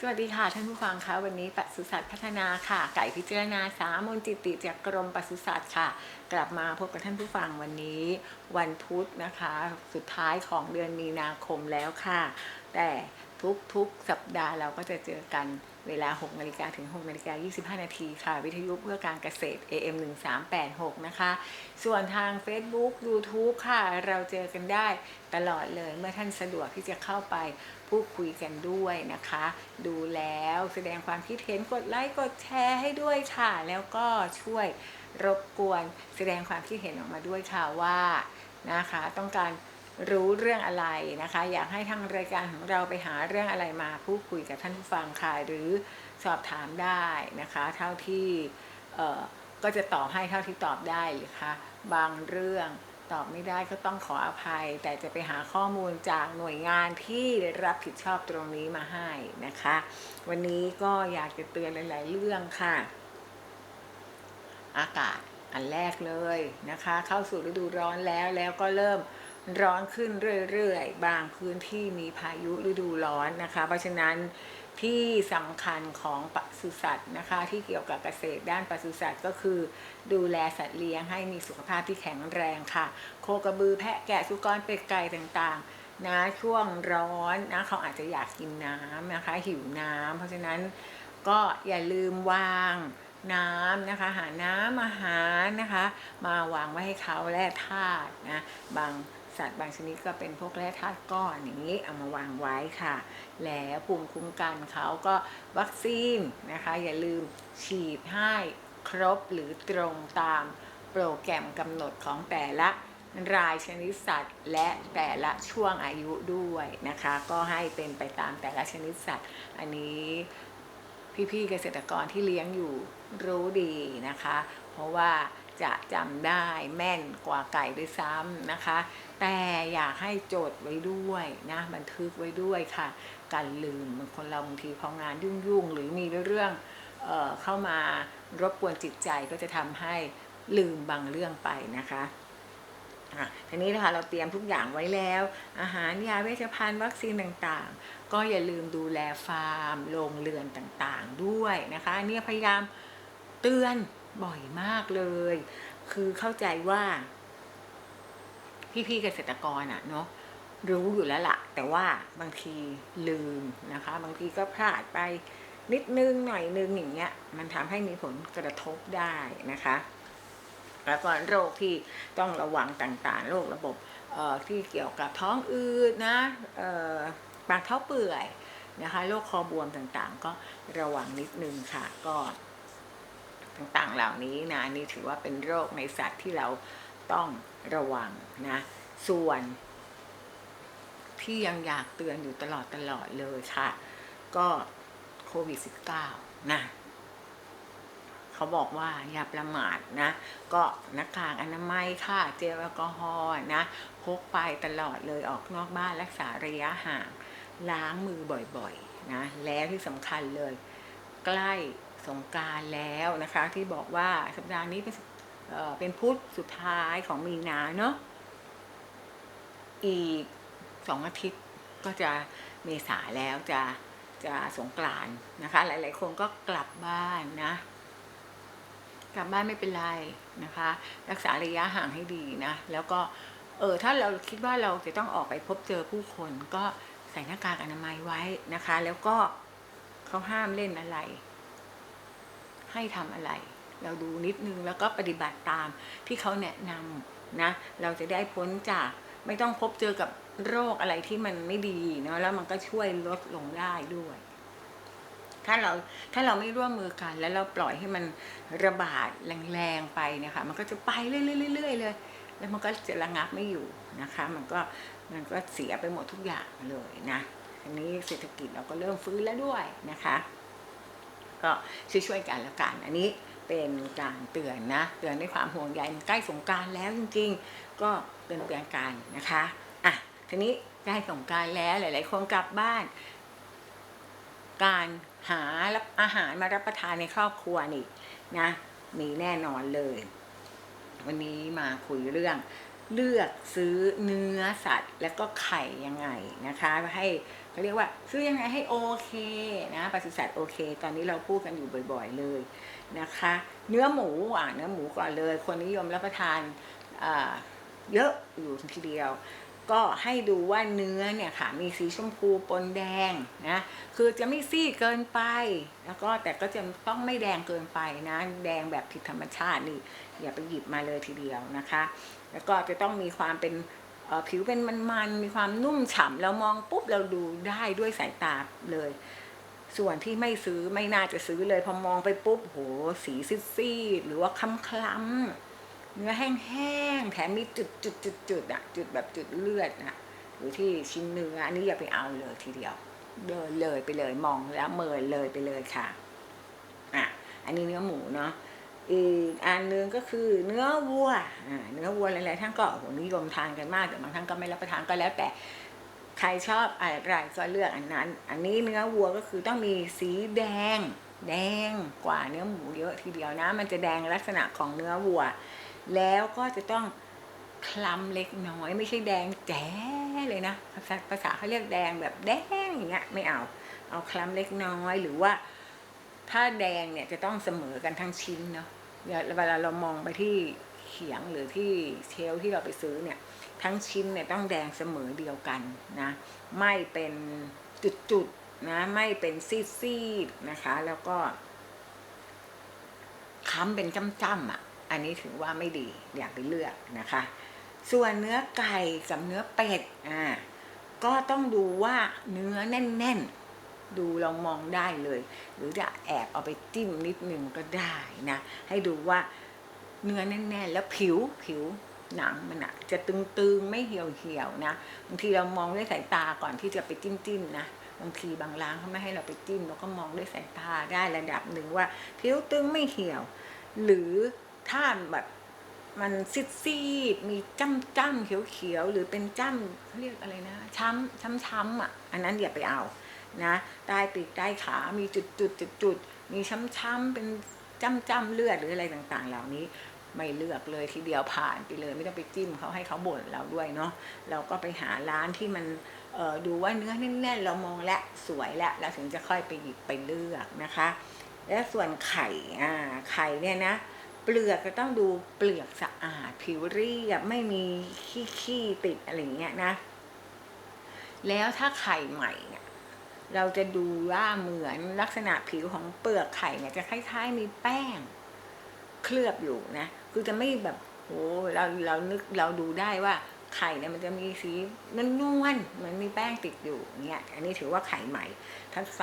สวัสดีค่ะท่านผู้ฟังคะวันนี้ปศุสัตว์พัฒนาค่ะ ไก่พิจารณาสามนจิติจากกรมปศุสัตว์ค่ะ กลับมาพบกับท่านผู้ฟังวันนี้ วันพุธนะคะ สุดท้ายของเดือนมีนาคมแล้วค่ะ แต่ทุกๆสัปดาห์เราก็จะเจอกันเวลา 6นาฬิกาถึง6นาฬิกา25 นาทีค่ะ วิทยุเพื่อการเกษตร AM 1386 นะคะ ส่วนทาง Facebook YouTube ค่ะ เราเจอกันได้ตลอดเลยเมื่อท่านสะดวกที่จะเข้าไป พูดคุยกันด้วยนะคะ ดูแล้วแสดงความคิดเห็นกดไลค์กดแชร์ให้ด้วยค่ะ แล้วก็ช่วยรบกวนแสดงความคิดเห็นออกมาด้วยค่ะว่านะคะ ต้องการรู้เรื่องอะไรนะคะ อยากให้ทางรายการของเราไปหาเรื่องอะไรมาพูดคุยกับท่านผู้ฟังค่ะหรือสอบถามได้นะคะ เท่าที่เอ่อก็จะตอบให้เท่าที่ตอบได้หรือคะบางเรื่อง ตอบไม่ได้ก็ต้องขออภัย แต่จะไปหาข้อมูลจากหน่วยงานที่รับผิดชอบตรงนี้มาให้นะคะ วันนี้ก็อยากจะเตือนหลาย ๆ เรื่องค่ะ อากาศอันแรกเลยนะคะ เข้าสู่ฤดูร้อนแล้วแล้วก็เริ่มร้อนขึ้นเรื่อย ๆ บางพื้นที่มีพายุฤดูร้อนนะคะ เพราะฉะนั้น ที่สำคัญของปศุสัตว์นะคะ ที่เกี่ยวกับเกษตรด้านปศุสัตว์ก็คือ ดูแลสัตว์เลี้ยงให้มีสุขภาพที่แข็งแรงค่ะ โคกระบือแพะแกะสุกรเป็ดไก่ต่างๆนะช่วงร้อนนะเขาอาจจะอยากกินน้ำนะคะ หิวน้ำเพราะฉะนั้นก็อย่าลืมวางน้ำนะคะ หาน้ำอาหารนะคะ มาวางไว้ให้เขาแร่ธาตุนะบาง สัตว์บางชนิดก็เป็นพวกแร่ธาตุก้อนอย่างนี้เอามาวางไว้ค่ะ แล้วภูมิคุ้มกันเขาก็วัคซีนนะคะ อย่าลืมฉีดให้ครบหรือตรงตามโปรแกรมกำหนดของแต่ละรายชนิดสัตว์และแต่ละช่วงอายุด้วยนะคะ ก็ให้เป็นไปตามแต่ละชนิดสัตว์ อันนี้พี่ๆเกษตรกรที่เลี้ยงอยู่รู้ดีนะคะ เพราะว่า จะจำได้แม่นกว่าไก่ด้วยซ้ำนะคะ แต่อยากให้จดไว้ด้วยนะบันทึกไว้ด้วยค่ะกันลืมบางคนเราบางทีพองานยุ่งๆ หรือมีเรื่องเออเข้ามารบกวนจิตใจก็จะทำให้ลืมบางเรื่องไปนะคะทีนี้นะคะเราเตรียมทุกอย่างไว้แล้ว อาหารยาเวชภัณฑ์วัคซีนต่างๆ ก็อย่าลืมดูแลฟาร์มโรงเรือนต่างๆ ด้วยนะคะนเนี่ยพยายามเตือน บ่อยมากเลย คือเข้าใจว่า พี่ๆเกษตรกรอะเนาะรู้อยู่แล้วละ่ะ แต่ว่าบางทีลืมนะคะ บางทีก็พลาดไปนิดนึงหน่อยนึงอย่างเงี้ย มันทำให้มีผลกระทบได้นะคะ แล้วก็โรคที่ต้องระวังต่างๆ โรคระบบเอ่อที่เกี่ยวกับท้องอืดนะเอ่อปากเท้าเปื่อยนะคะ โรคคอบวมต่างๆ ก็ระวังนิดนึงค่ะ ก็ ต่างๆ เหล่านี้นะนี่ถือว่าเป็นโรคในสัตว์ที่เราต้องระวังนะ ส่วน ที่ยังอยากเตือนอยู่ตลอดตลอดเลยค่ะ ก็โควิด -19 นะเขาบอกว่าอย่าประมาทนะ ก็หน้ากากอนามัยค่ะเจลแอลกอฮอล์นะพกไปตลอดเลยออกนอกบ้านรักษาระยะห่าง ล้างมือบ่อยๆนะ แล้วที่สำคัญเลย ใกล้ สงการแล้วนะคะ ที่บอกว่าสัปดาห์นี้เป็นเป็นพุธสุดท้ายของมีนาเนาะอีกสองอาทิตย์ก็จะเมษาแล้วจะจะสงกรานนะคะ หลาย ๆ คนก็กลับบ้านนะ กลับบ้านไม่เป็นไรนะคะ รักษาระยะห่างให้ดีนะ แล้วก็เออถ้าเราคิดว่าเราจะต้องออกไปพบเจอผู้คนก็ใส่หน้ากากอนามัยไว้นะคะ แล้วก็เขาห้ามเล่นอะไร ให้ทำอะไร เราดูนิดนึงแล้วก็ปฏิบัติตามที่เขาแนะนำนะเราจะได้พ้นจากไม่ต้องพบเจอกับโรคอะไรที่มันไม่ดีเนาะแล้วมันก็ช่วยลดลงได้ด้วย ถ้าเราถ้าเราไม่ร่วมมือกัน แล้วเราปล่อยให้มันระบาดแรงๆไปเนี่ยค่ะมันก็จะไปเรื่อยๆเลยแล้วมันก็จะระงับไม่อยู่นะคะ มันก็มันก็เสียไปหมดทุกอย่างเลยนะทีนี้เศรษฐกิจเราก็เริ่มฟื้นแล้วด้วยนะคะ ก็ช่วยๆกันแล้วกัน อันนี้เป็นการเตือนนะ เตือนด้วยความห่วงใยมันใกล้สงการแล้วจริง ๆ ก็เตือนเตือนกันนะคะอะทีนี้ใกล้สงการแล้วหลาย ๆ คนกลับบ้าน การหารับอาหารมารับประทานในครอบครัวนี่นะมีแน่นอนเลย วันนี้มาคุยเรื่องเลือกซื้อเนื้อสัตว์ แล้วก็ไข่ยังไงนะคะ ให้ เขาเรียกว่าซื้อยังไงให้โอเคนะปศุสัตว์โอเค ตอนนี้เราพูดกันอยู่บ่อย ๆเลยนะคะ เนื้อหมูอะเนื้อหมูก่อนเลย คนนิยมรับประทานเยอะอยู่ทีเดียว ก็ให้ดูว่าเนื้อเนี่ยค่ะมีสีชมพูปนแดงนะคือจะไม่ซีดเกินไป แล้วก็แต่ก็จะต้องไม่แดงเกินไปนะ แดงแบบผิดธรรมชาตินี่อย่าไปหยิบมาเลยทีเดียวนะคะ แล้วก็จะต้องมีความเป็น ผิวเป็นมันๆมีความนุ่มฉ่ำเรามองปุ๊บเราดูได้ด้วยสายตาเลย ส่วนที่ไม่ซื้อไม่น่าจะซื้อเลยพอมองไปปุ๊บโหสีซีดๆหรือว่าคล้ำๆเนื้อแห้งๆแถมมีจุดจุดจุดจุดอะจุดแบบจุดเลือดนะหรือที่ชิ้นเนื้ออันนี้อย่าไปเอาเลยทีเดียว เดินเลยไปเลยมองแล้วเมินเลยไปเลยค่ะอะอันนี้เนื้อหมูเนาะ อีกอันหนึงก็คือเนื้อวัวอ่าเนื้อวัวหลายๆท่านก็โหนิยมทานกันมาก แต่บางท่านก็ไม่รับประทานก็แล้วแต่ใครชอบอะไรก็เลือกอันนั้น อันนี้เนื้อวัวก็คือต้องมีสีแดง แดงกว่าเนื้อหมูเยอะทีเดียวนะ มันจะแดงลักษณะของเนื้อวัว แล้วก็จะต้องคล้ำเล็กน้อยไม่ใช่แดงแจ๋เลยนะภาษาภาษาเขาเรียกแดงแบบแดงอย่างเงี้ยไม่เอาเอาคล้ำเล็กน้อยหรือว่า ถ้าแดงเนี่ยจะต้องเสมอกันทั้งชิ้นเนาะ เวลาเรามองไปที่เขียงหรือที่เชลที่เราไปซื้อเนี่ย ทั้งชิ้นเนี่ยต้องแดงเสมอเดียวกันนะ ไม่เป็นจุดๆนะไม่เป็นซีดๆนะคะ แล้วก็ค้ำเป็นจ้ำๆอะ อันนี้ถือว่าไม่ดีอย่าไปเลือกนะคะ ส่วนเนื้อไก่กับเนื้อเป็ดอ่าก็ต้องดูว่าเนื้อแน่นๆ ดูเรามองได้เลย หรือจะแอบเอาไปจิ้มนิดนึงก็ได้นะ ให้ดูว่าเนื้อแน่นๆแล้วผิวผิวหนังมันอะจะตึงๆไม่เหี่ยวเหี่ยวๆนะบางทีเรามองด้วยสายตาก่อนที่จะไปจิ้มจิ้มๆนะบางทีบางร้านเขาไม่ให้เราไปจิ้มเราก็มองด้วยสายตาได้ระดับหนึ่งว่าผิวตึงไม่เหี่ยว หรือถ้าแบบมันซีดซีดๆมีจ้ำจ้ำๆเขียวเขียวๆหรือเป็นจ้ำเขาเรียกอะไรนะ ช้ำช้ำช้ำๆอะ อันนั้นอย่าไปเอา นะใต้ปีกใต้ขามีจุดจุดจุดจุดมีช้ำๆเป็นจ้ำจ้ำๆเลือดหรืออะไรต่างๆ เหล่านี้ไม่เลือกเลยทีเดียวผ่านไปเลยไม่ต้องไปจิ้มเขาให้เขาบ่นเราด้วยเนาะเราก็ไปหาร้านที่มันดูว่าเนื้อแน่นๆเรามองและสวยและเราถึงจะค่อยไปหยิบไปเลือกนะคะ และส่วนไข่อ่าไข่เนี่ยนะเปลือกก็ต้องดูเปลือกสะอาดผิวเรียบไม่มีขี้ขี้ติดอะไรอย่างเงี้ยนะ แล้วถ้าไข่ใหม่เนี่ย เราจะดูว่าเหมือนลักษณะผิวของเปลือกไข่เนี่ยจะคล้ายๆมีแป้ง เคลือบอยู่นะ คือจะไม่แบบโอ้เราเรานึกเราดูได้ว่าไข่เนี่ยมันจะมีสีนวลๆเหมือนมีแป้งติดอยู่เนี่ยอันนี้ถือว่าไข่ใหม่ถ้าใส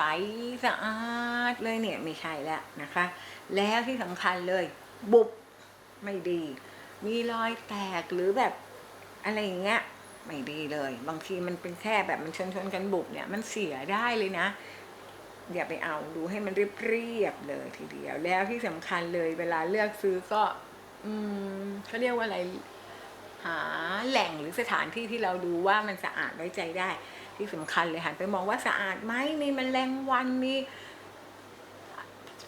สะอาดเลยเนี่ยไม่ใช่แล้วนะคะ แล้วที่สำคัญเลย บุบไม่ดี มีรอยแตกหรือแบบอะไรอย่างเงี้ย ไม่ดีเลย บางทีมันเป็นแค่แบบมันชนชนกันบุบเนี่ยมันเสียได้เลยนะ อย่าไปเอาดูให้มันเรียบๆเลยทีเดียว แล้วที่สำคัญเลยเวลาเลือกซื้อก็ อืมเขาเรียกว่าอะไร หาแหล่งหรือสถานที่ที่เราดูว่ามันสะอาดไว้ใจได้ ที่สำคัญเลยหันไปมองว่าสะอาดไหมมีแมลงวันมี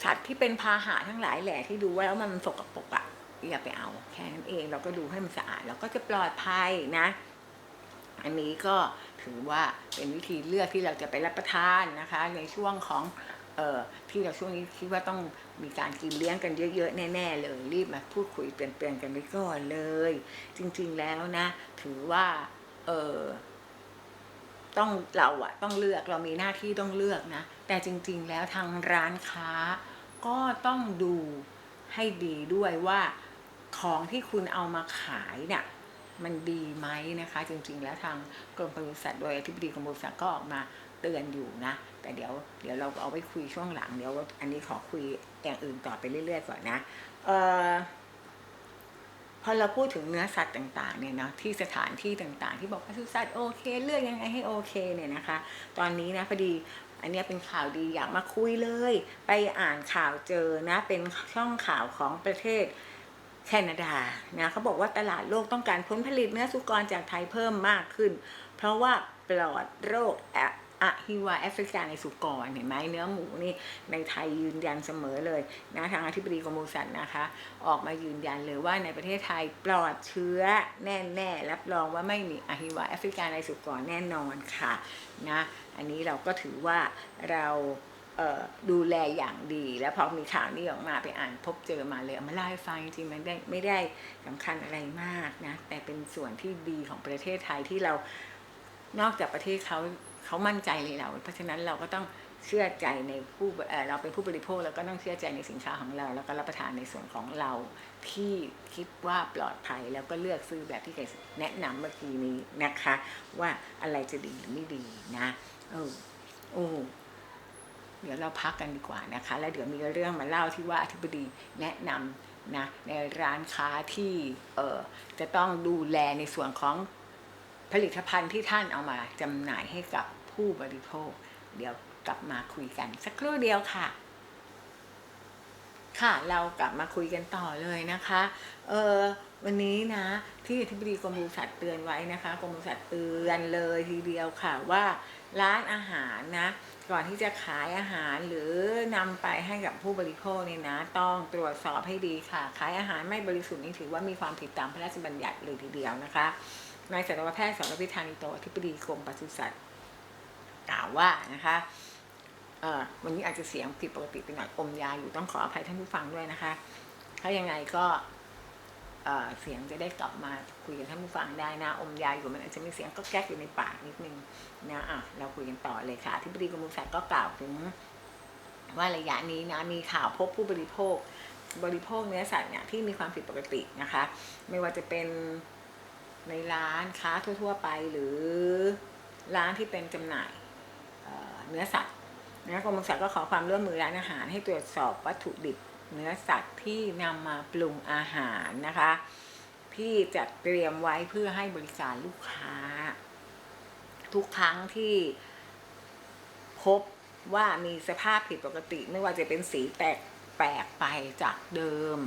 สัตว์ที่เป็นพาหะทั้งหลายแหละที่ดูว่าแล้วมันสกปรกอะอย่าไปเอาแค่นั้นเองเราก็ดูให้มันสะอาดเราก็จะปลอดภัยนะ อันนี้ก็ถือว่าเป็นวิธีเลือกที่เราจะไปรับประทานนะคะ ในช่วงของเอ่อที่เราช่วงนี้คิดว่าต้องมีการกินเลี้ยงกันเยอะๆแน่ๆเลยรีบมาพูดคุยเปลี่ยนๆกันไปก่อนเลย จริงๆแล้วนะ ถือว่าเออต้องเราอะต้องเลือกเรามีหน้าที่ต้องเลือกนะ แต่จริงๆแล้วทางร้านค้า ก็ต้องดูให้ดีด้วยว่าของที่คุณเอามาขายเนี่ย มันดีไหมนะคะ จริงๆ แล้วทางกรมปศุสัตว์โดยอธิบดีกรมปศุสัตว์ก็ออกมาเตือนอยู่นะ แต่เดี๋ยวเดี๋ยวเราเอาไว้คุยช่วงหลังเดี๋ยวอันนี้ขอคุยอย่างอื่นต่อไปเรื่อยๆก่อนนะเอ่อพอเราพูดถึงเนื้อสัตว์ต่างๆเนี่ยนะที่สถานที่ต่างๆ ที่บอกปศุสัตว์โอเค เลือกยังไงให้โอเคเนี่ยนะคะ ตอนนี้นะพอดีอันนี้เป็นข่าวดีอยากมาคุยเลย ไปอ่านข่าวเจอนะเป็นช่องข่าวของประเทศ แคนาดานะเขาบอกว่าตลาดโลกต้องการผลผลิตเนื้อสุกรจากไทยเพิ่มมากขึ้น เพราะว่าปลอดโรคอะฮิวาแอฟริกาในสุกรเห็นไหมเนื้อหมูนี่ในไทยยืนยันเสมอเลยนะทางอธิบดีกรมปศุสัตว์นะคะ ออกมายืนยันเลยว่าในประเทศไทยปลอดเชื้อแน่ๆรับรองว่าไม่มีอะฮิวาแอฟริกาในสุกรแน่นอนค่ะนะอันนี้เราก็ถือว่าเรา ดูแลอย่างดี แล้วพอมีข่าวนี้ออกมาไปอ่านพบเจอมาเลยเอามาเล่าให้ฟังจริงๆมันได้ไม่ได้สำคัญอะไรมากนะ แต่เป็นส่วนที่ดีของประเทศไทยที่เรานอกจากประเทศเขาเขามั่นใจในเรา เพราะฉะนั้นเราก็ต้องเชื่อใจในผู้เราเป็นผู้บริโภคเราก็ต้องเชื่อใจในสินค้าของเรา แล้วก็รับประทานในส่วนของเราที่คิดว่าปลอดภัยแล้วก็เลือกซื้อแบบที่เคยแนะนำเมื่อกี้นี้นะคะ ว่าอะไรจะดีหรือไม่ดีนะเออโอ้ เดี๋ยวเราพักกันดีกว่านะคะ แล้วเดี๋ยวมีเรื่องมาเล่าที่ว่าอธิบดีแนะนำนะในร้านค้าที่เออจะต้องดูแลในส่วนของผลิตภัณฑ์ที่ท่านเอามาจำหน่ายให้กับผู้บริโภค เดี๋ยวกลับมาคุยกันสักครู่เดียวค่ะ ค่ะเรากลับมาคุยกันต่อเลยนะคะ เออวันนี้นะ ที่อธิบดีกรมปศุสัตว์เตือนไว้นะคะกรมปศุสัตว์เตือนเลยทีเดียวค่ะว่า ร้านอาหารนะ ก่อนที่จะขายอาหารหรือนำไปให้กับผู้บริโภคเนี่ยนะ ต้องตรวจสอบให้ดีค่ะ ขายอาหารไม่บริสุทธิ์นี่ถือว่ามีความผิดตามพระราชบัญญัติเลยทีเดียวนะคะนายสัตวแพทย์สรพิธานิโตอธิบดีกรมปศุสัตว์กล่าวว่านะคะเออวันนี้อาจจะเสียงผิดปกติไปหน่อยอมยาอยู่ต้องขออภัยท่านผู้ฟังด้วยนะคะ ถ้ายังไงก็ เสียงจะได้กลับมาคุยกับท่านผู้ฟังได้นะ อมยาอยู่มันอาจจะมีเสียงก็แก๊กอยู่ในปากนิดนึงนะอะเราคุยกันต่อเลยค่ะที่บดีกรมปศุสัตว์ก็กล่าวถึง ว่าระยะนี้นะมีข่าวพบผู้บริโภค บริโภคเนื้อสัตว์เนี่ยที่มีความผิดปกตินะคะ ไม่ว่าจะเป็นในร้านค้าทั่ว ๆ ไปหรือร้านที่เป็นจำหน่ายเเนื้อสัตว์นะกรมศุสัตว์ก็ขอความร่วมมือร้านอาหารให้ตรวจสอบวัตถุดิบ เนื้อสัตว์ที่นำมาปรุงอาหารนะคะที่จัดเตรียมไว้เพื่อให้บริการลูกค้า ทุกครั้งที่พบว่ามีสภาพผิดปกติ ไม่ว่าจะเป็นสีแปลกแปลกไปจากเดิม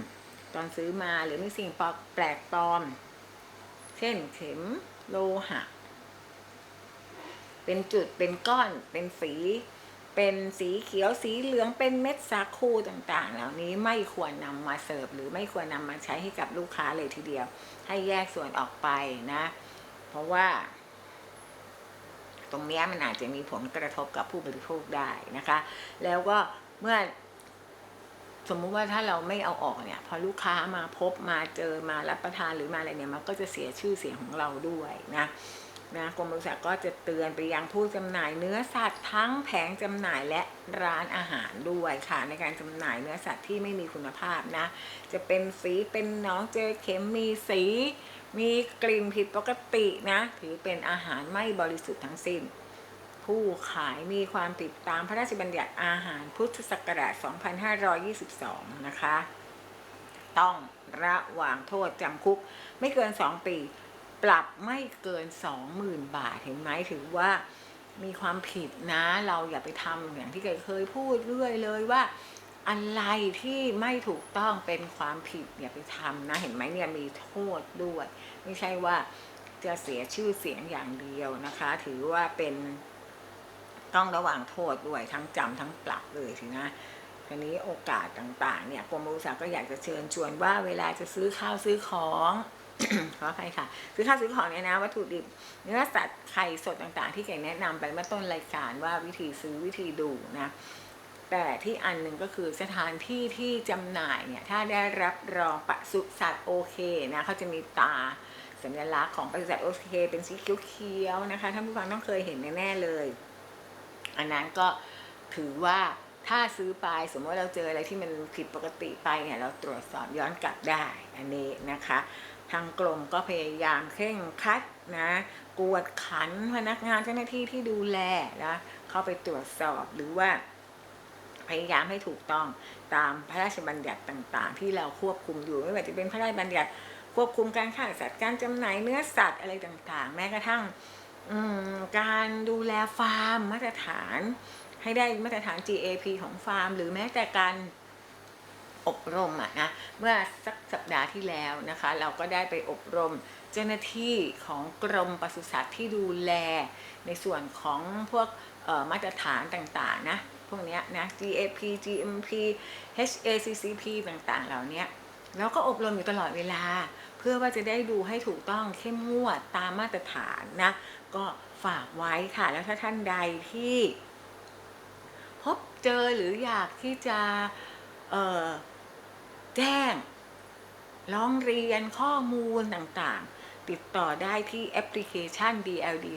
ตอนซื้อมาหรือมีสิ่งแปลกปลอม เช่นเข็มโลหะ เป็นจุดเป็นก้อนเป็นสี เป็นสีเขียวสีเหลืองเป็นเม็ดสาคูต่างๆ เหล่านี้ไม่ควรนำมาเสิร์ฟหรือไม่ควรนำมาใช้ให้กับลูกค้าเลยทีเดียว ให้แยกส่วนออกไปนะ เพราะว่า ตรงนี้มันอาจจะมีผลกระทบกับผู้บริโภคได้นะคะ แล้วก็เมื่อสมมุติว่าถ้าเราไม่เอาออกเนี่ย พอลูกค้ามาพบมาเจอมารับประทานหรือมาอะไรเนี่ยมันก็จะเสียชื่อเสียงของเราด้วยนะ นะกรมบริษัทก็จะเตือนไปยังผู้จำหน่ายเนื้อสัตว์ทั้งแผงจำหน่ายและร้านอาหารด้วยค่ะ ในการจำหน่ายเนื้อสัตว์ที่ไม่มีคุณภาพนะ จะเป็นสีเป็นน้องเจอเข็มมีสี มีกลิ่นผิดปกตินะ ถือเป็นอาหารไม่บริสุทธิ์ทั้งสิ้น ผู้ขายมีความผิดตามพระราชบัญญัติอาหารพุทธศักราช 2522 นะคะ ต้องระหว่างโทษจำคุกไม่เกิน 2 ปี ปรับไม่เกิน20,000บาทเห็นไหมถือว่ามีความผิดนะ เราอย่าไปทำอย่างที่เคยพูดเรื่อยเลยว่า อะไรที่ไม่ถูกต้องเป็นความผิดอย่าไปทำนะ เห็นไหมเนี่ยมีโทษด้วย ไม่ใช่ว่าจะเสียชื่อเสียงอย่างเดียวนะคะ ถือว่าเป็นต้องระวังโทษด้วยทั้งจำทั้งปรับเลยทีนะทีนี้โอกาสต่างๆ เนี่ยกรมบริษัทก็อยากจะเชิญชวนว่าเวลาจะซื้อข้าวซื้อของ ขออภัยค่ะซื้อข้าวซื้อของเนี่ยนะ วัตถุดิบเนื้อสัตว์ไข่สดต่างๆ ที่แกแนะนำไปเมื่อต้นรายการว่าวิธีซื้อวิธีดูนะ แต่ที่อันหนึ่งก็คือสถานที่ที่จำหน่ายเนี่ยถ้าได้รับรองปศุสัตว์โอเคนะเขาจะมีตาสัญลักษณ์ของปศุสัตว์โอเคเป็นสีเขียวๆนะคะท่านผู้ฟังต้องเคยเห็นแน่ๆเลย อันนั้นก็ถือว่าถ้าซื้อไปสมมติเราเจออะไรที่มันผิดปกติไปเนี่ยเราตรวจสอบย้อนกลับได้อันนี้นะคะ ทางกรมก็พยายามเคร่งครัดนะกวดขันพนักงานเจ้าหน้าที่ที่ดูแลนะเข้าไปตรวจสอบหรือว่า พยายามให้ถูกต้องตามพระราชบัญญัติต่างๆ ที่เราควบคุมอยู่ไม่ว่าจะเป็นพระราชบัญญัติควบคุมการฆ่าสัตว์การจำหน่ายเนื้อสัตว์อะไรต่างๆ แม้กระทั่งการดูแลฟาร์มมาตรฐาน ให้ได้มาตรฐาน GAP ของฟาร์ม หรือแม้แต่การ อบรมอะนะเมื่อสักสัปดาห์ที่แล้วนะคะ เราก็ได้ไปอบรมเจ้าหน้าที่ของกรมปศุสัตว์ที่ดูแล ในส่วนของพวกมาตรฐานต่างๆนะพวกนี้นะ GAP GMP HACCP ต่างๆ เหล่านี้ยแล้วก็อบรมอยู่ตลอดเวลา เพื่อว่าจะได้ดูให้ถูกต้องเข้มงวดตามมาตรฐานนะ ก็ฝากไว้ค่ะ แล้วถ้าท่านใดที่ พบเจอหรืออยากที่จะ แจ้ง ร้องเรียนข้อมูลต่างๆ ติดต่อได้ที่แอปพลิเคชัน DLD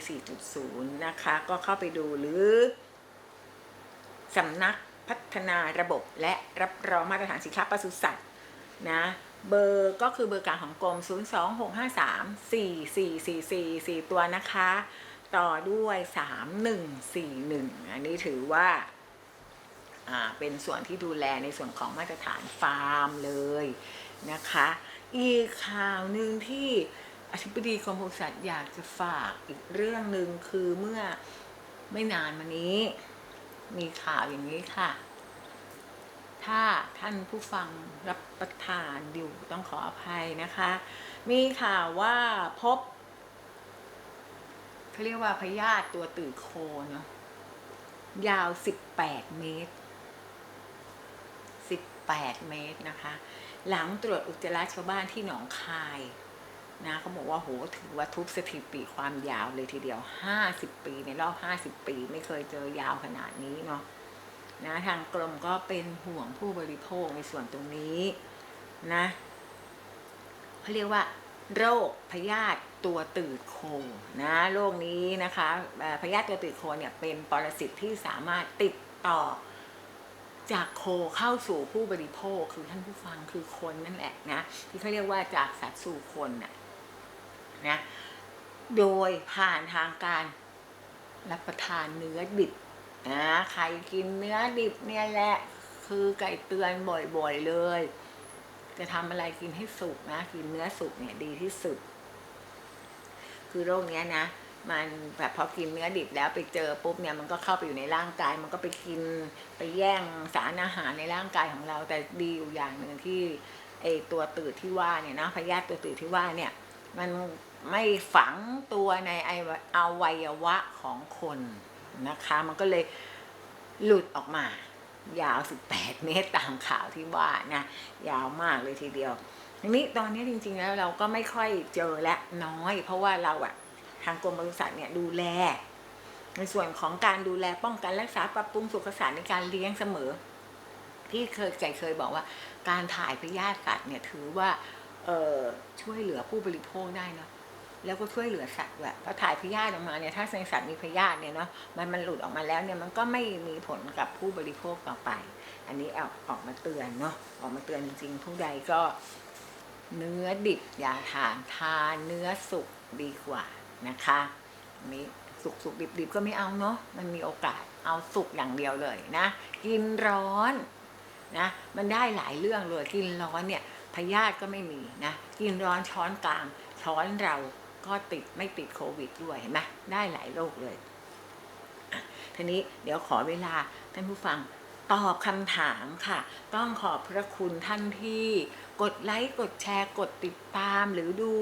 4.0 นะคะ ก็เข้าไปดูหรือสำนักพัฒนาระบบและรับรองมาตรฐานสินค้าปศุสัตว์นะเบอร์ก็คือเบอร์กลางของกรม 026534444 4 ตัวนะคะ ต่อด้วย 3141 อันนี้ถือว่าอ่า เป็นส่วนที่ดูแลในส่วนของมาตรฐานฟาร์มเลยนะคะ อีกข่าวหนึ่งที่อธิบดีกรมปศุสัตว์อยากจะฝากอีกเรื่องหนึ่งคือเมื่อไม่นานมานี้ มีข่าวอย่างนี้ค่ะ ถ้าท่านผู้ฟังรับประทานอยู่ต้องขออภัยนะคะ มีข่าวว่าพบเขาเรียกว่าพยาธิตัวตืดโคเนาะยาว 18 เมตร 8 เมตรนะคะ หลังตรวจอุจจาระชาวบ้านที่หนองคายนะเขาบอกว่าโหถือว่าทุบสถิติความยาวเลยทีเดียว 50 ปีในรอบ 50 ปี ไม่เคยเจอยาวขนาดนี้เนาะนะทางกรมก็เป็นห่วงผู้บริโภคในส่วนตรงนี้นะเขาเรียกว่า โรคพยาธิตัวตืดโคนะโรคนี้นะคะพยาธิตัวตืดโคเนี่ยเป็นปรสิตที่สามารถติดต่อ จากโคเข้าสู่ผู้บริโภคคือท่านผู้ฟังคือคนนั่นแหละนะที่เขาเรียกว่าจากสัตว์สู่คนน่ะนะโดยผ่านทางการรับประทานเนื้อดิบนะใครกินเนื้อดิบเนี่ยแหละคือไก่เตือนบ่อยๆเลย จะทำอะไรกินให้สุกนะ กินเนื้อสุกเนี่ยดีที่สุด คือโรคเนี้ยนะ มันแบบพอกินเนื้อดิบแล้วไปเจอปุ๊บเนี่ยมันก็เข้าไปอยู่ในร่างกาย มันก็ไปกินไปแย่งสารอาหารในร่างกายของเรา แต่ดีอยู่อย่างหนึ่งที่ไอตัวตืดที่ว่าเนี่ยนะพยาธิตัวตืดที่ว่าเนี่ย มันไม่ฝังตัวในไออวัยวะของคนนะคะ มันก็เลยหลุดออกมา ยาว 18 เมตรตามข่าวที่ว่านะยาวมากเลยทีเดียวทีนี้ตอนนี้จริงๆแล้วเราก็ไม่ค่อยเจอและน้อย เพราะว่าเราอะ ทางกรมปศุสัตว์เนี่ยดูแล ในส่วนของการดูแลป้องกันรักษาปรับปรุงสุขสารในการเลี้ยงเสมอ ที่เคยใจเคยบอกว่า การถ่ายพยาธิสัตว์เนี่ยถือว่าช่วยเหลือผู้บริโภคได้เนาะแล้วก็ช่วยเหลือสัตว์ด้วยเพราะถ่ายพยาธิออกมาเนี่ยถ้าในสัตว์มีพยาธิเนี่ยเนาะมันมันหลุดออกมาแล้วเนี่ยมันก็ไม่มีผลกับผู้บริโภคต่อไป อันนี้เอาออกมาเตือนเนาะออกมาเตือนจริงๆผู้ใดก็ เนื้อดิบอย่าทานทานเนื้อสุกดีกว่า นะคะนี้สุกสุกดิบดิบก็ไม่เอาเนาะมันมีโอกาสเอาสุกอย่างเดียวเลยนะ กินร้อนนะมันได้หลายเรื่องเลยกินร้อนเนี่ยพยาธิก็ไม่มีนะ กินร้อนช้อนกลาง ช้อนเราก็ติดไม่ติดโควิดด้วยเห็นไหมได้หลายโรคเลยทีนี้เดี๋ยวขอเวลาท่านผู้ฟังตอบคำถามค่ะ ต้องขอบพระคุณท่านที่ กดไลค์กดแชร์กดติดตามหรือดู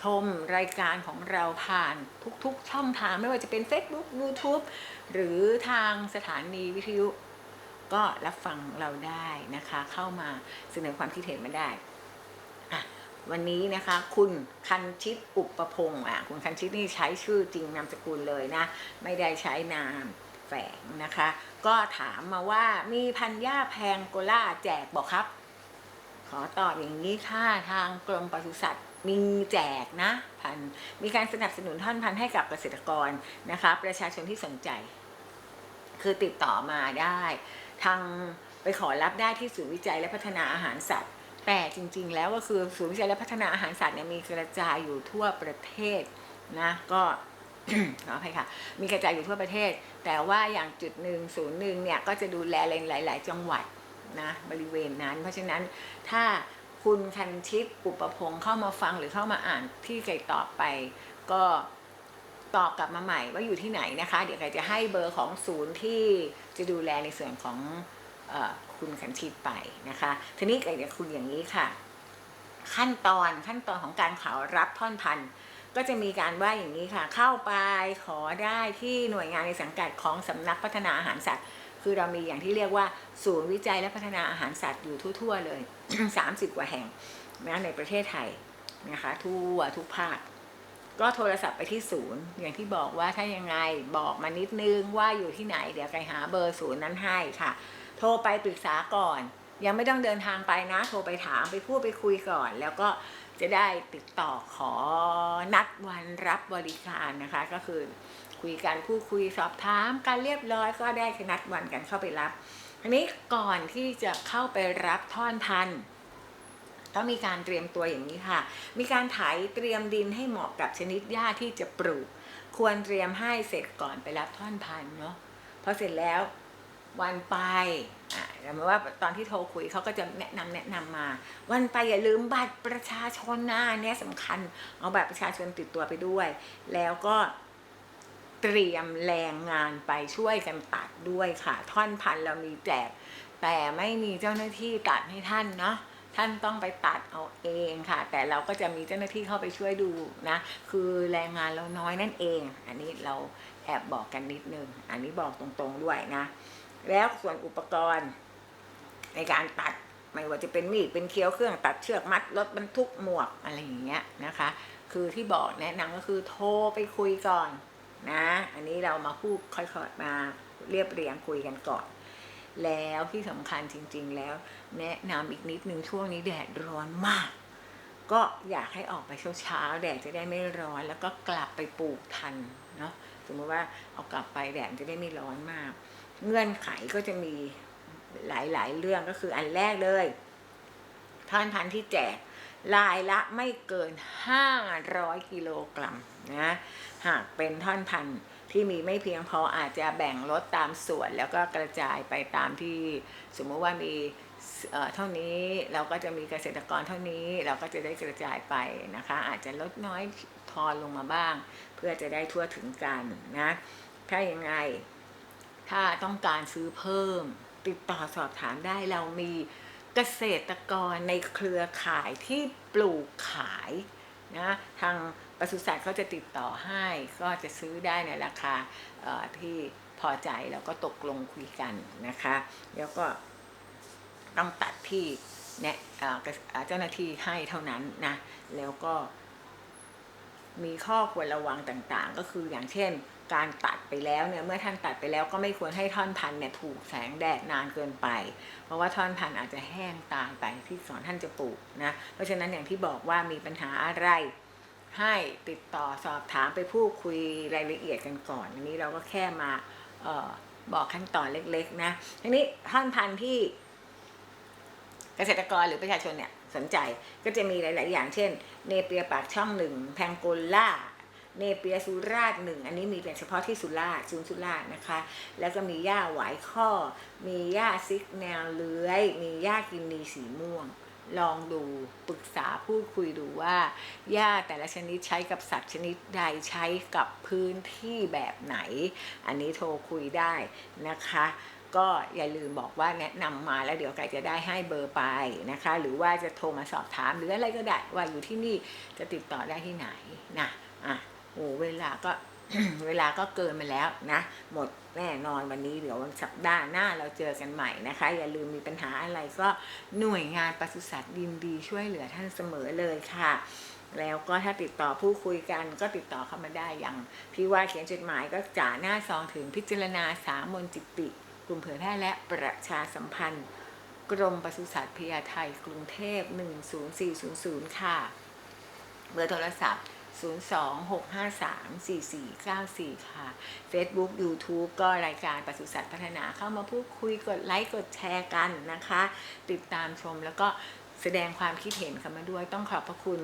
ชมรายการของเราผ่านทุกๆ ช่องทางไม่ว่าจะเป็น Facebook YouTube หรือทางสถานีวิทยุ ก็รับฟังเราได้นะคะ เข้ามาเสนอความคิดเห็นมาได้ วันนี้นะคะ คุณคันชิตอุปพงศ์อะคุณคันชิตนี่ใช้ชื่อจริงนามสกุลเลยนะ ไม่ได้ใช้นามแฝงนะคะ ก็ถามมาว่ามีพันย่าแพงโกล่าแจกบอกครับ ขอตอบอย่างนี้ค่ะทางกรมปศุสัตว์มีแจกนะพันมีการสนับสนุนท่อนพันให้กับเกษตรกรนะคะ ประชาชนที่สนใจ คือติดต่อมาได้ ทางไปขอรับได้ที่ศูนย์วิจัยและพัฒนาอาหารสัตว์ แต่จริง ๆ แล้วก็คือศูนย์วิจัยและพัฒนาอาหารสัตว์เนี่ยมีกระจายอยู่ทั่วประเทศนะก็ขออภัยค่ะ มีกระจายอยู่ทั่วประเทศ แต่ว่าอย่างจุดหนึ่งศูนย์หนึ่งเนี่ยก็จะดูแลหลาย ๆ จังหวัด นะบริเวณนั้น เพราะฉะนั้นถ้าคุณคันชิตอุปพงเข้ามาฟังหรือเข้ามาอ่านที่ไก่ตอบไป ก็ตอบกลับมาใหม่ว่าอยู่ที่ไหนนะคะ เดี๋ยวไก่จะให้เบอร์ของศูนย์ที่จะดูแลในส่วนของออคุณคันชิตไปนะคะ ทีนี้ไก่จะคุยอย่างนี้ค่ะ ขั้นตอนขั้นตอนของการขอรับท่อนพันธุ์ก็จะมีการว่าอย่างนี้ค่ะ เข้าไปขอได้ที่หน่วยงานในสังกัดของสำนักพัฒนาอาหารสัตว์ คือเรามีอย่างที่เรียกว่า ศูนย์วิจัยและพัฒนาอาหารสัตว์อยู่ทั่ว ๆ เลย 30 กว่าแห่งนะในประเทศไทยนะคะทั่วทุกภาค ก็โทรศัพท์ไปที่ศูนย์ อย่างที่บอกว่าถ้ายังไงบอกมานิดนึงว่าอยู่ที่ไหน เดี๋ยวไปหาเบอร์ศูนย์นั้นให้ค่ะ โทรไปปรึกษาก่อน ยังไม่ต้องเดินทางไปนะ โทรไปถามไปพูดไปคุยก่อน แล้วก็จะได้ติดต่อขอนัดวันรับบริการนะคะ ก็คือคุยกันพูดคุยสอบถามการเรียบร้อยก็ได้นัดวันกันเข้าไปรับทีนี้ก่อนที่จะเข้าไปรับท่อนพันธุ์ต้องมีการเตรียมตัวอย่างนี้ค่ะ มีการไถเตรียมดินให้เหมาะกับชนิดหญ้าที่จะปลูก ควรเตรียมให้เสร็จก่อนไปรับท่อนพันธุ์เนาะพอเสร็จแล้ววันไป อ่าแต่หมายว่าตอนที่โทรคุยเขาก็จะแนะนำแนะนำมา วันไปอย่าลืมบัตรประชาชนนะเนี่ยสำคัญ เอาบัตรประชาชนติดตัวไปด้วย แล้วก็เตรียมแรงงานไปช่วยกันตัดด้วยค่ะ ท่อนพันเรามีแจก แต่ไม่มีเจ้าหน้าที่ตัดให้ท่านเนาะท่านต้องไปตัดเอาเองค่ะ แต่เราก็จะมีเจ้าหน้าที่เข้าไปช่วยดูนะ คือแรงงานเราน้อยนั่นเอง อันนี้เราแอบบอกกันนิดนึง อันนี้บอกตรงๆด้วยนะ แล้วส่วนอุปกรณ์ ในการตัดไม่ว่าจะเป็นมีดเป็นเคี้ยวเครื่องตัดเชือกมัดรถบรรทุกหมวกอะไรอย่างเงี้ยนะคะ คือที่บอกแนะนำก็คือโทรไปคุยก่อนนะ อันนี้เรามาพูดค่อยๆมาเรียบเรียงคุยกันก่อน แล้วที่สำคัญจริง ๆ แล้ว แนะนำอีกนิดนึงช่วงนี้แดดร้อนมาก ก็อยากให้ออกไปเช้าๆแดดจะได้ไม่ร้อนแล้วก็กลับไปปลูกทันเนาะสมมติว่าเอากลับไปแดดจะได้ไม่ร้อนมาก เงื่อนไขก็จะมีหลายๆ เรื่องก็คืออันแรกเลยท่อนพันที่แจกลายละไม่เกิน 500 กิโลกรัมนะหากเป็นท่อนพันที่มีไม่เพียงพออาจจะแบ่งลดตามส่วน แล้วก็กระจายไปตามที่สมมุติว่ามีเอ่อเท่านี้เราก็จะมีเกษตรกรเท่านี้เราก็จะได้กระจายไปนะคะ อาจจะลดน้อยทอนลงมาบ้าง เพื่อจะได้ทั่วถึงกันนะถ้ายังไง ถ้าต้องการซื้อเพิ่ม ติดต่อสอบถามได้เรามีเกษตรกรในเครือข่ายที่ปลูกขายนะทางปศุสัตว์เขาจะติดต่อให้ ก็จะซื้อได้ในราคาที่พอใจแล้วก็ตกลงคุยกันนะคะ แล้วก็ต้องตัดที่แนะเอ่อเกษเอ่อเจ้าหน้าที่ให้เท่านั้นนะ แล้วก็ มีข้อควรระวังต่างๆ ก็คืออย่างเช่น การตัดไปแล้วเนี่ยเมื่อท่านตัดไปแล้วก็ไม่ควรให้ท่อนพันเนี่ยถูกแสงแดดนานเกินไป เพราะว่าท่อนพันอาจจะแห้งตายไปที่สอนท่านจะปลูกนะเพราะฉะนั้นอย่างที่บอกว่ามีปัญหาอะไรให้ติดต่อสอบถามไปพูดคุยรายละเอียดกันก่อนอันนี้เราก็แค่มาออบอกขั้นตอนเล็ก ๆ นะทีนี้ท่อนพันธุ์ที่เกษตรกรหรือประชาชนเนี่ย สนใจก็จะมีหลาย ๆ อย่างเช่น เนเปียปากช่องหนึ่งแพงโกล่าเนเปียสุราษฎร์หนึ่งอันนี้มีแต่เฉพาะที่สุราษฎร์ศูนย์สุราษฎร์นะคะ แล้วก็มีหญ้าหวายข้อ มีหญ้าซิกแนวเลื้อย มีหญ้ากินนีสีม่วง ลองดูปรึกษาพูดคุยดูว่าหญ้าแต่ละชนิดใช้กับสัตว์ชนิดใดใช้กับพื้นที่แบบไหน อันนี้โทรคุยได้นะคะ ก็อย่าลืมบอกว่าแนะนำมาแล้วเดี๋ยวไก่จะได้ให้เบอร์ไปนะคะ หรือว่าจะโทรมาสอบถามหรืออะไรก็ได้ว่าอยู่ที่นี่จะติดต่อได้ที่ไหนนะอะโอ้เวลาก็เวลาก็เกินมาแล้วนะ หมดแน่นอนวันนี้เดี๋ยววันสัปดาห์หน้าเราเจอกันใหม่นะคะ อย่าลืมมีปัญหาอะไรก็หน่วยงานปศุสัตว์ยินดีช่วยเหลือท่านเสมอเลยค่ะ แล้วก็ถ้าติดต่อผู้คุยกันก็ติดต่อเข้ามาได้อย่างที่ว่าเขียนจดหมายก็จ่าหน้าซองถึงพิจารณาสามนจิตติ กลุ่มเผยแพร่และประชาสัมพันธ์ กรมปศุสัตว์พยาไทยกรุงเทพ 10400 ค่ะ เบอร์โทรศัพท์ 026534494 ค่ะ Facebook YouTube ก็รายการปศุสัตว์พัฒนาเข้ามาพูดคุยกดไลค์กดแชร์กันนะคะ ติดตามชมแล้วก็ แสดงความคิดเห็นเข้ามาด้วยต้องขอบพระคุณ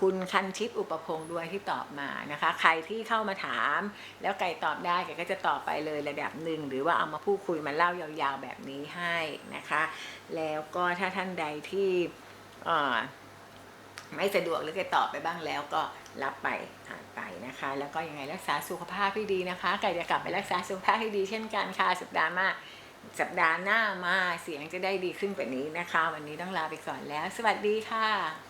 คุณคันชิตอุปพงศ์ด้วยที่ตอบมานะคะ ใครที่เข้ามาถาม แล้วไก่ตอบได้ไก่ก็จะตอบไปเลยระดับหนึ่งหรือว่าเอามาพูดคุยมาเล่ายาวๆแบบนี้ให้นะคะ แล้วก็ถ้าท่านใดที่ไม่สะดวกหรือไก่ตอบไปบ้างแล้วก็รับไปอ่านไปนะคะ แล้วก็ยังไงรักษาสุขภาพให้ดีนะคะ ไก่จะกลับไปรักษาสุขภาพให้ดีเช่นกันค่ะสัปดาห์หน้า สัปดาห์หน้ามาเสียงจะได้ดีขึ้นกว่านี้นะคะ วันนี้ต้องลาไปก่อนแล้ว สวัสดีค่ะ